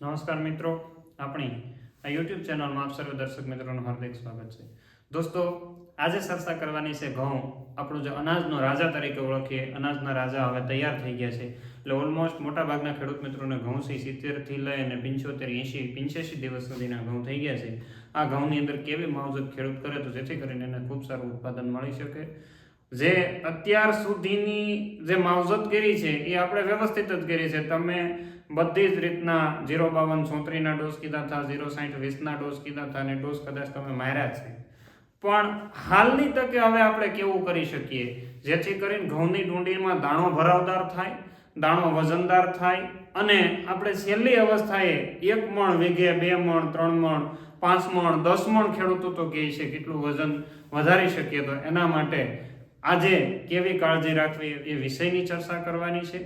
નમસ્કાર મિત્રો, આપણી આ યુટ્યુબ ચેનલમાં આપ સર્વ દર્શક મિત્રોનું હાર્દિક સ્વાગત છે. દોસ્તો, આજે ચર્ચા કરવાની છે ઘઉં. આપણું જે અનાજનો રાજા તરીકે ઓળખીએ, અનાજના રાજા હવે તૈયાર થઈ ગયા છે. એટલે ઓલમોસ્ટ મોટાભાગના ખેડૂત મિત્રોને ઘઉં છે સિત્તેરથી લઈ અને પંચોતેર, એંશી, પંચ્યાસી દિવસ સુધીના ઘઉં થઈ ગયા છે. આ ઘઉંની અંદર કેવી માવજત ખેડૂત કરે તો જેથી કરીને એને ખૂબ સારું ઉત્પાદન મળી શકે. જે અત્યાર સુધીની જે માવજત કરી છે, એ આપણે વ્યવસ્થિત જ કરી છે. તમે બધી જ રીતના ઝીરો બાવન ચોત્રીના ડોઝ કીધા હતા ઝીરો સાઠ વીસના ડોઝ કીધા હતા અને ડોઝ કદાચ તમે માર્યા છે. પણ હાલની તકે હવે આપણે કેવું કરી શકીએ? જેથી કરીને ઘઉંની ડુંડીમાં દાણો ભરાવદાર થાય, દાણો વજનદાર થાય અને આપણે છેલ્લી અવસ્થાએ એક મણ વીઘે, બે મણ, ત્રણ મણ, પાંચ મણ, દસ મણ ખેડૂતો તો કહે છે કેટલું વજન વધારી શકીએ તો એના માટે આજે કેવી કાળજી રાખવી એ વિષયની ચર્ચા કરવાની છે.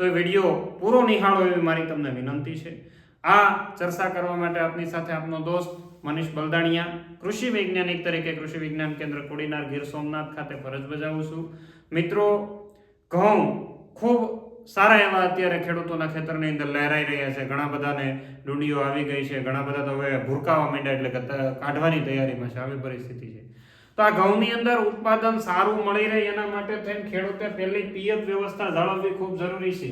તો એ વીડિયો પૂરો નિહાળો એવી મારી તમને વિનંતી છે. આ ચર્ચા કરવા માટે આપની સાથે આપનો દોસ્ત મનીષ બલદાણિયા, કૃષિ વૈજ્ઞાનિક તરીકે કૃષિ વિજ્ઞાન કેન્દ્ર કોડીનાર ગીર સોમનાથ ખાતે ફરજ બજાવું છું. મિત્રો, ઘઉં ખૂબ સારા એવા અત્યારે ખેડૂતોના ખેતરની અંદર લહેરાઈ રહ્યા છે. ઘણા બધાને ડુંડીઓ આવી ગઈ છે. ઘણા બધા તો હવે ભૂરકાવા માંડ્યા એટલે કાઢવાની તૈયારીમાં છે. આવી પરિસ્થિતિ છે. તો આ ઘઉંની અંદર ઉત્પાદન સારું મળી રહે એના માટે થઈને ખેડૂતે પહેલી પિયત વ્યવસ્થા જાળવવી ખૂબ જરૂરી છે.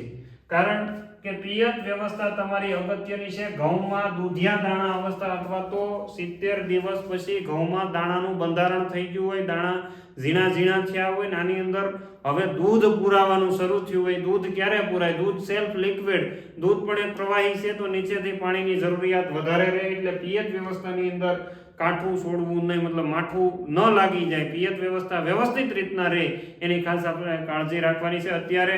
કારણ કે પિયત વ્યવસ્થા તમારી અગત્યની છે. ઘઉંમાં દૂધિયા દાણા અવસ્થા અથવા તો સિત્તેર દિવસ પછી ઘઉંમાં દાણાનું બંધારણ થઈ ગયું હોય, દાણા ઝીણા ઝીણા થયા હોય, નાની અંદર હવે દૂધ પુરાવાનું શરૂ થયું હોય. દૂધ ક્યારે પુરાય? દૂધ સેલ્ફ લિક્વિડ દૂધ પણ એક પ્રવાહી છે, તો નીચેથી પાણીની જરૂરિયાત વધારે રહે એટલે પિયત વ્યવસ્થાની અંદર કાઠું છોડવું નહીં, મતલબ માઠું ન લાગી જાય. પિયત વ્યવસ્થા વ્યવસ્થિત રીતના રહે, એની ખાસ આપણે કાળજી રાખવાની છે. અત્યારે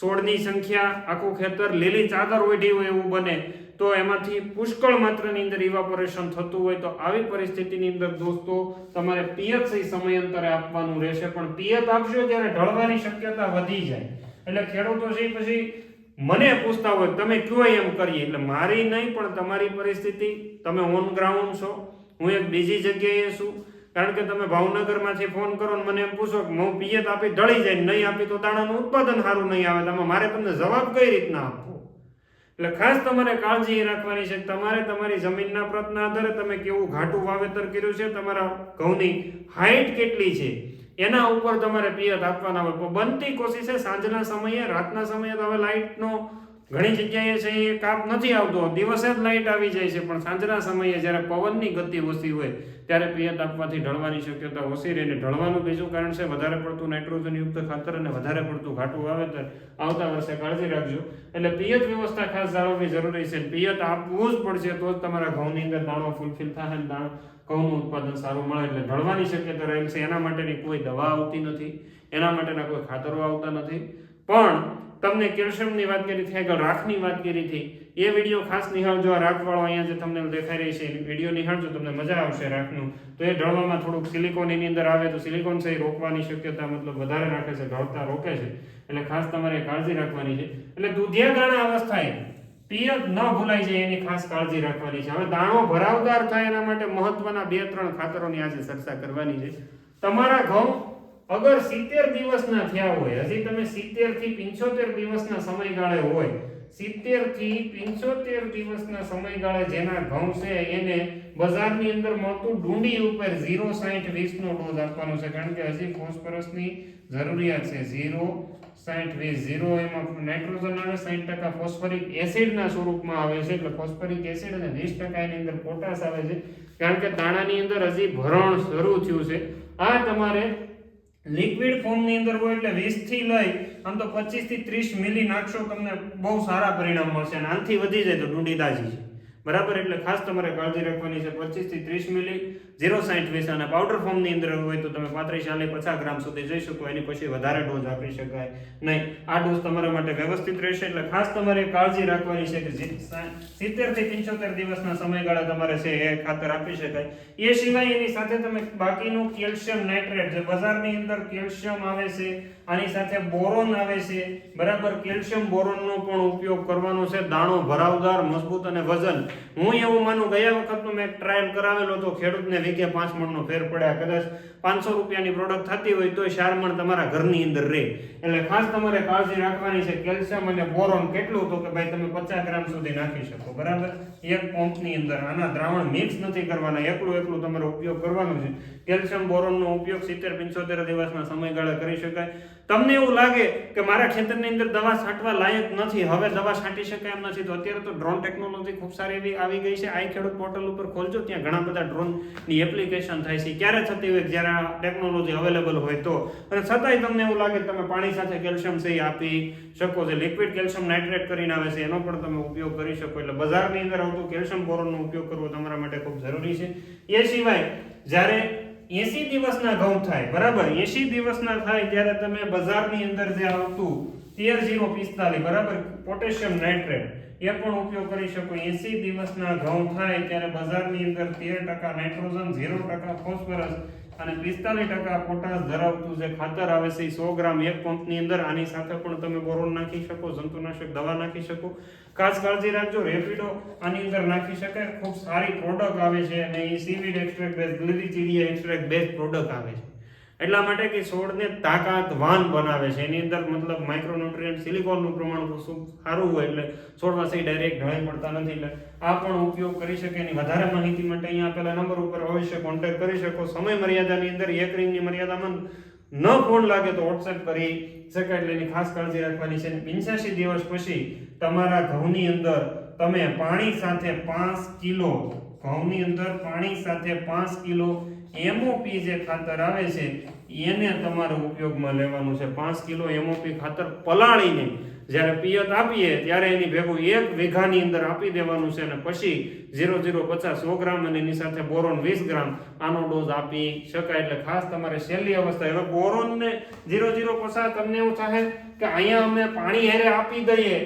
છોડની સંખ્યા આખું ખેતર લીલી ચાદર ઓઢી હોય એવું બને, તો એમાંથી પુષ્કળ માત્રાની અંદર ઇવાપોરેશન થતું હોય તો આવી પરિસ્થિતિની અંદર દોસ્તો, તમારે પિયત સહી સમયાંતરે આપવાનું રહેશે. પણ પિયત આપશો ત્યારે ઢળવાની શક્યતા વધી જાય. એટલે ખેડૂતો છે પછી મને પૂછતા હોય, તમે કયો એમ કરીએ? એટલે મારી નહીં, પણ તમારી પરિસ્થિતિ, તમે ઓન ગ્રાઉન્ડ છો. હું એક બીજી જગ્યાએ છું. કારણ કે તમે ભાવનગરમાંથી ફોન કરો ને મને એમ પૂછો કે હું પિયત આપી ઢળી જાય નહીં આપી તો દાણાનું ઉત્પાદન સારું નહીં આવે. તમે મારે તમને જવાબ કઈ રીતના આપવો? એટલે ખાસ તમારે કાળજી રાખવાની છે તમારે તમારી જમીનના પ્રતના આધારે તમે કેવું ઘાટું વાવેતર કર્યું છે, તમારા ઘઉંની હાઈટ કેટલી છે, એના ઉપર તમારે પિયત આપવાના હોય. બનતી કોશિશ છે સાંજના સમયે, રાતના સમયે તો હવે લાઇટનો ઘણી જગ્યાએ છે એ કાપ નથી આવતો. દિવસે જ લાઇટ આવી જાય છે, પણ સાંજના સમયે જ્યારે પવનની ગતિ ઓછી હોય, ત્યારે પિયત આપવાથી ઢળવાની શક્યતા ઓછી રહે. અને ઢળવાનું બીજું કારણ છે, વધારે પડતું નાઇટ્રોજનયુક્ત ખાતર અને વધારે પડતું ઘાટું વાવેતર આવતા વર્ષે કાળજી રાખજો. એટલે પિયત વ્યવસ્થા ખાસ જાળવવી જરૂરી છે. પિયત આપવું જ પડશે, તો જ તમારા ઘઉંની અંદર દાણો ફૂલફિલ થાય અને દાણો ઘઉંનું ઉત્પાદન સારું મળે. એટલે ઢળવાની શક્યતા રહેલ છે. એના માટેની કોઈ દવા આવતી નથી. એના માટેના કોઈ ખાતરો આવતા નથી. પણ તમને કેલ્શિયમની વાત કરી હતી આગળ રાખની વાત કરી હતી એ વીડિયો ખાસ નિહાળજો. આ રાખવાળો અહીંયા જે તમને દેખાઈ રહી છે વીડિયો નિહાળજો, તમને મજા આવશે રાખનું. તો એ ઢળવામાં થોડુંક સિલિકોન એની અંદર આવે તો સિલિકોન છે એ રોકવાની શક્યતા મતલબ વધારે રાખે છે ઢળતા રોકે છે. એટલે ખાસ તમારે કાળજી રાખવાની છે. એટલે દૂધિયા દાણા અવસ્થાએ પિયત ન ભૂલાઈ જાય એની ખાસ કાળજી રાખવાની છે. હવે દાણો ભરાવદાર થાય એના માટે મહત્વના બે, ત્રણ ખાતરોની આજે ચર્ચા કરવાની છે. તમારા ઘઉં અગર સિત્તેર દિવસના થયા હોય, હજી તમે સિત્તેરથી પિંચોતેર દિવસના સમયગાળે હોય સિત્તેરથી પિંચોતેર દિવસના સમયગાળે જેના ઘઉં છે, એને બજારની અંદર મળતું ડુંડી ઉપર ઝીરો સાઠ વીસનો ડોઝ આપવાનો છે. કારણ કે હજી ફોસ્ફરસની જરૂરિયાત છે. ઝીરો સાઠ વીસ, ઝીરો એમાં નાઇટ્રોજન આવે સાઠ ટકા ફોસ્ફરિક એસિડના સ્વરૂપમાં આવે છે. એટલે ફોસ્ફરિક એસિડ અને વીસ ટકા એની અંદર પોટાશ આવે છે. કારણ કે દાણાની અંદર હજી ભરણ શરૂ થયું છે. આ તમારે લિક્વિડ ફોર્મની અંદર હોય એટલે 20 થી લઈ, આમ તો 25 થી 30 મિલી નાખશો તમને બહુ સારા પરિણામ મળશે અને આનાથી વધી જાય તો ડુંડી દાજી છે. બરાબર એટલે ખાસ તમારે કાળજી રાખવાની છે. 25 થી 30 મિલી 0.60 વીસ અને પાવડર ફોર્મની અંદર હોય તો તમે 35 ચાલીસ પચાસ ગ્રામ સુધી જઈ શકો. એની પછી વધારે ડોઝ આપી શકાય નહીં. આ ડોઝ તમારા માટે વ્યવસ્થિત રહેશે એટલે ખાસ તમારે કાળજી રાખવાની છે કે સિત્તેરથી પંચોતેર દિવસના સમયગાળા તમારે છે એ ખાતર આપી શકાય. એ સિવાય એની સાથે તમે બાકીનું કેલ્શિયમ નાઇટ્રેટ જે બજારની અંદર કેલ્શિયમ આવે છે આની સાથે બોરોન આવે છે. બરાબર, કેલ્શિયમ બોરોનનો પણ ઉપયોગ કરવાનો છે. દાણો ભરાવદાર, મજબૂત અને વજન. હું એવું માનું, ગયા વખતનો મેં ટ્રાયલ કરાવેલો તો ખેડૂતને વીઘે પાંચ મણનો ફેર પડ્યા. કદાચ પાંચસો રૂપિયાની પ્રોડક્ટ થતી હોય તો ચાર મણ તમારા ઘરની અંદર રહે. એટલે ખાસ તમારે કાળજી રાખવાની છે, કેલ્શિયમ અને બોરોન કેટલું તો કે ભાઈ તમે પચાસ ગ્રામ સુધી નાખી શકો. બરાબર? એક પંપની અંદર. આના દ્રાવણ મિક્સ નથી કરવાના. એકલું એકલું તમારે ઉપયોગ કરવાનો છે. કેલ્શિયમ બોરોનનો ઉપયોગ સિત્તેર પંચોતેર દિવસના સમયગાળે કરી શકાય. તમને એવું લાગે કે મારા ખેતરની અંદર દવા છાંટવા લાયક નથી, હવે દવા છાંટી શકાય એમ નથી, તો અત્યારે તો ડ્રોન ટેકનોલોજી ખૂબ સારી એવી આવી ગઈ છે. આઈ ખેડૂત પોર્ટલ ઉપર ખોલજો, ત્યાં ઘણા બધા ડ્રોનની એપ્લિકેશન થાય છે. ક્યારે થતી હોય, જ્યારે આ ટેકનોલોજી અવેલેબલ હોય તો. અને છતાંય તમને એવું લાગે કે તમે પાણી સાથે કેલ્શિયમ છે આપી શકો છો. લિક્વિડ કેલ્શિયમ નાઇટ્રેટ કરીને આવે છે, એનો પણ તમે ઉપયોગ કરી શકો એટલે બજારની અંદર આવતું કેલ્શિયમ બોરોનનો ઉપયોગ કરવો તમારા માટે ખૂબ જરૂરી છે. એ સિવાય, જ્યારે એસી દિવસના ઘઉં થાય, બરાબર? એસી દિવસના થાય ત્યારે તમે બજારની અંદર જે આવતું તેર જીરો પિસ્તાલીસ, બરાબર? પોટેશિયમ નાઇટ્રેટ, એ પણ ઉપયોગ કરી શકો. એસી દિવસના ઘઉં થાય ત્યારે બજારની અંદર તેર ટકા નાઇટ્રોજન, ઝીરો ટકા ફોસ્ફરસ અને પિસ્તાલીસ ટકા પોટાશ ધરાવતું જે ખાતર આવે છે, એ સો ગ્રામ એક પંપની અંદર, આની સાથે પણ તમે બોરોન નાખી શકો, જંતુનાશક દવા નાખી શકો. ખાસ કાળજી રાખજો, રેપિડો આની અંદર નાખી શકાય. ખૂબ સારી પ્રોડક્ટ આવે છે અને એ સીવીડ એક્સ્ટ્રેક્ટ બેઝ લીલી ચીડિયા એક્સટ્રેક્ટ બેઝ પ્રોડક્ટ આવે છે. એટલા માટે કે છોડને તાકાતવાન બનાવે છે. એની અંદર મતલબ માઇક્રોન્યુટ્રિયન્ટ સિલિકોનનું પ્રમાણ ખૂબ સારું હોય એટલે છોડવાથી ડાયરેક્ટ ઢળાઈ પડતા નથી. એટલે આ પણ ઉપયોગ કરી શકે એની વધારે માહિતી માટે અહીંયા આપેલા નંબર ઉપર અવશ્ય કોન્ટેક્ટ કરી શકો. સમય મર્યાદાની અંદર એક રિંગની મર્યાદામાં ન ફોન લાગે તો વોટ્સએપ કરી શકાય એટલે એની ખાસ કાળજી રાખવાની છે. પંચ્યાસી દિવસ પછી તમારા ઘઉંની અંદર તમે પાણી સાથે પાંચ કિલો, ઘઉંની અંદર પાણી સાથે પાંચ કિલો એમઓપી જે ખાતર આવે છે, એને તમારે ઉપયોગમાં લેવાનું છે. પાંચ કિલો એમઓપી ખાતર પલાળીને જ્યારે પિયત આપીએ, ત્યારે એની ભેગું એક વીઘાની અંદર આપી દેવાનું છે અને પછી ઝીરો ઝીરો પચાસ સો ગ્રામ અને એની સાથે બોરોન વીસ ગ્રામ આનો ડોઝ આપી શકાય. એટલે ખાસ તમારે છેલ્લી અવસ્થા, હવે બોરોનને ઝીરો ઝીરો પચાસ તમને એવું થાય કે અહીંયા અમે પાણી હેરે આપી દઈએ,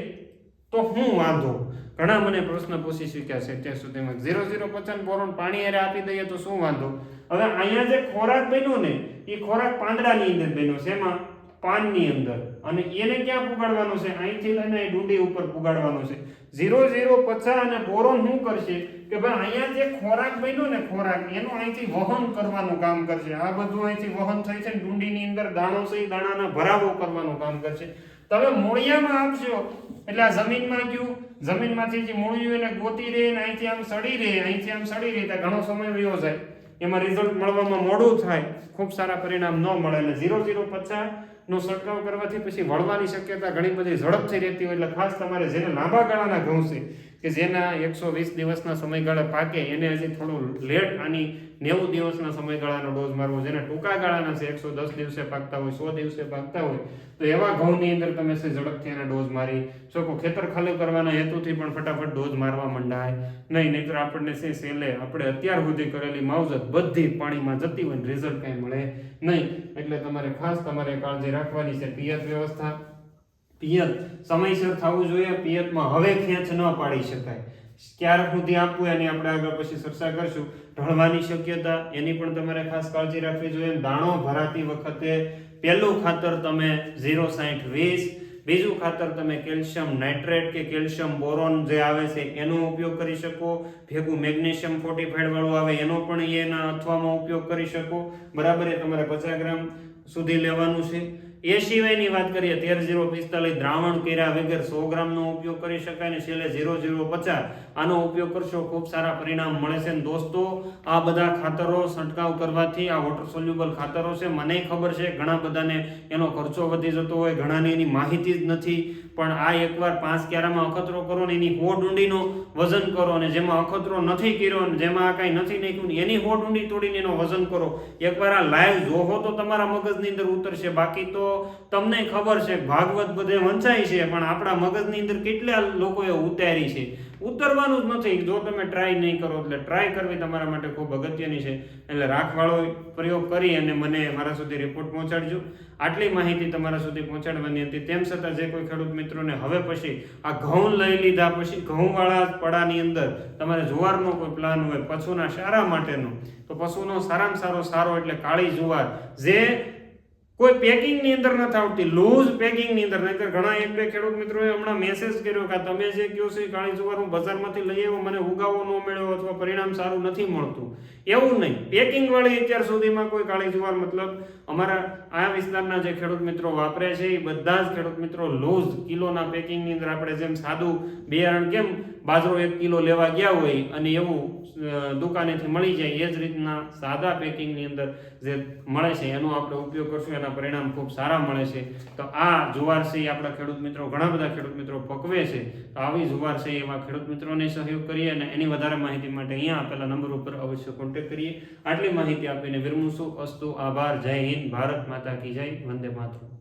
તો હું વાંધો? ઘણા મને પ્રશ્ન પૂછી શક્યા છે. અત્યાર સુધીમાં ઝીરો ઝીરો પચાસ બોરોન પાણી અરે આપી દઈએ તો શું વાંધો? હવે અહીંયા જે ખોરાક બન્યો ને, એ ખોરાક પાંદડાની અંદર બન્યો છે. એમાં પાનની અંદર. અને એને ક્યાં પુગાડવાનો છે? અહીંથી લઈને એ ડુંડી ઉપર પુગાડવાનો છે. ઝીરો ઝીરો પચાસ અને બોરોન શું કરશે? કે ભાઈ અહીંયા જે ખોરાક બન્યો ને ખોરાક, એનું અહીંથી વહન કરવાનું કામ કરશે. આ બધું અહીંથી વહન થાય છે ડુંડીની અંદર દાણો એ દાણાના ભરાવો કરવાનું કામ કરશે. તમે મૂળિયામાં આપશો એટલે આ જમીનમાં ગયું. જમીનમાંથી જે મૂળિયું એને ગોતી રહે ને અહીંથી આમ સડી રહે અહીંથી આમ સડી રહે ત્યાં ઘણો સમય રહ્યો જાય. એમાં રિઝલ્ટ મળવામાં મોડું થાય. ખૂબ સારા પરિણામ ન મળે. એટલે ઝીરો ઝીરો પચાસ નો છંટકાવ કરવાથી પછી વળવાની શક્યતા ઘણી બધી ઝડપથી રહેતી હોય. એટલે ખાસ તમારે જેને લાંબા ગાળાના ઘઉં છે કે જેના એકસો વીસ દિવસના સમયગાળા પાકે, એને હજી થોડું લેટ આની નેવું દિવસના સમયગાળાનો ડોઝ મારવો જેને ટૂંકા ગાળાના છે, એકસો દસ દિવસે પાકતા હોય, સો દિવસે પાકતા હોય, તો એવા ઘઉંની અંદર તમે છે ઝડપથી એના ડોઝ મારી શકો. ખેતર ખાલી કરવાના હેતુથી પણ ફટાફટ ડોઝ મારવા મંડાય. નહીં, નહીતર આપણને છે સેલે આપણે અત્યાર સુધી કરેલી માવજત બધી પાણીમાં જતી હોય રિઝલ્ટ કાંઈ મળે નહીં. એટલે તમારે ખાસ તમારે કાળજી રાખવાની છે. પિયત વ્યવસ્થા પિયત, સમયસર થવું જોઈએ, પિયતમાં હવે ખેંચ ન પાડી શકાય. ક્યાર સુધી આપવું એની આપણે આગળ પછી ચર્ચા કરશું. ઢળવાની શક્યતા, એની પણ તમારે ખાસ કાળજી રાખવી જોઈએ. દાણો ભરાતી વખતે પહેલું ખાતર તમે ઝીરો સાઠ વીસ, બીજું ખાતર તમે કેલ્શિયમ નાઇટ્રેટ કે કેલ્શિયમ બોરોન જે આવે છે, એનો ઉપયોગ કરી શકો. ભેગું મેગ્નેશિયમ ફોર્ટીફાઈડવાળું આવે, એનો પણ એના અથવામાં ઉપયોગ કરી શકો. બરાબર એ તમારે પચાસ ગ્રામ સુધી લેવાનું છે. એ સિવાયની વાત કરીએ, તેર ઝીરો પિસ્તાલીસ દ્રાવણ કર્યા વગર સો ગ્રામનો ઉપયોગ કરી શકાય ને છેલ્લે ઝીરો ઝીરો પચાસ. આનો ઉપયોગ કરશો, ખૂબ સારા પરિણામ મળે છે. ને દોસ્તો, આ બધા ખાતરો છંટકાવ કરવાથી આ વોટર સોલ્યુબલ ખાતરો છે. મને ખબર છે, ઘણા બધાને એનો ખર્ચો વધી જતો હોય, ઘણાને એની માહિતી જ નથી. પણ આ એકવાર પાંચ ક્યારામાં અખતરો કરો ને એની હો ઊંડીનો વજન કરો અને જેમાં અખતરો નથી કર્યો ને જેમાં આ કાંઈ નથી નાખ્યું એની હો ઊંડી તોડીને એનો વજન કરો. એકવાર આ લાઈવ જોહો તો તમારા મગજની અંદર ઉતરશે. બાકી તો તમને ખબર છે, ભાગવત બધે વંચાય છે, પણ આપણા મગજની અંદર કેટલા લોકોએ ઉતારી છે? ઉતરવાનું જ નથી. જો તમે ટ્રાય નહીં કરો એટલે ટ્રાય કરવી તમારા માટે ખૂબ અગત્યની છે. એટલે રાખવાળો પ્રયોગ કરી અને મને મારા સુધી રિપોર્ટ પહોંચાડજો. આટલી માહિતી તમારા સુધી પહોંચાડવાની હતી. તેમ છતાં જે કોઈ ખેડૂત મિત્રોને હવે પછી આ ઘઉં લઈ લીધા પછી ઘઉંવાળા પડાની અંદર તમારે જુવારનો કોઈ પ્લાન હોય, પશુના સારા માટેનો. તો પશુનો સારામાં સારો સારો એટલે કાળી જુવાર. જે કોઈ પેકિંગની અંદર નથી આવતી લૂઝ પેકિંગની અંદર. નહીં ઘણા એક બે ખેડૂત મિત્રોએ હમણાં મેસેજ કર્યો કે તમે જે કહો છો એ કાળી જુવાર હું બજારમાંથી લઈ આવ્યો મને ઉગાવો ન મળ્યો અથવા પરિણામ સારું નથી મળતું. એવું નહીં. પેકિંગ વાળી અત્યાર સુધીમાં કોઈ કાળી જુવાર મતલબ અમારા આ વિસ્તારના જે ખેડૂત મિત્રો વાપરે છે, એ બધા જ ખેડૂત મિત્રો લૂઝ કિલોના પેકિંગની અંદર આપણે જેમ સાદું બિયારણ કેમ બાજરો એક કિલો લેવા ગયા હોય અને એવું દુકાનેથી મળી જાય એ જ રીતના સાદા પેકિંગની અંદર જે મળે છે એનો આપણે ઉપયોગ કરશું, એના પરિણામ ખૂબ સારા મળે છે. તો આ જુવાર આપણા ખેડૂત મિત્રો, ઘણા બધા ખેડૂત મિત્રો પકવે છે. તો આવી જુવાર એવા ખેડૂત મિત્રોને સહયોગ કરીએ અને એની વધારે માહિતી માટે અહીંયા આપેલા નંબર ઉપર અવશ્ય કોન્ટેક્ટ કરીએ. આટલી માહિતી આપીને વિરમું અસ્તુ, આભાર, જય હિન્દ, ભારત માતા કી જય, વંદે માતરમ.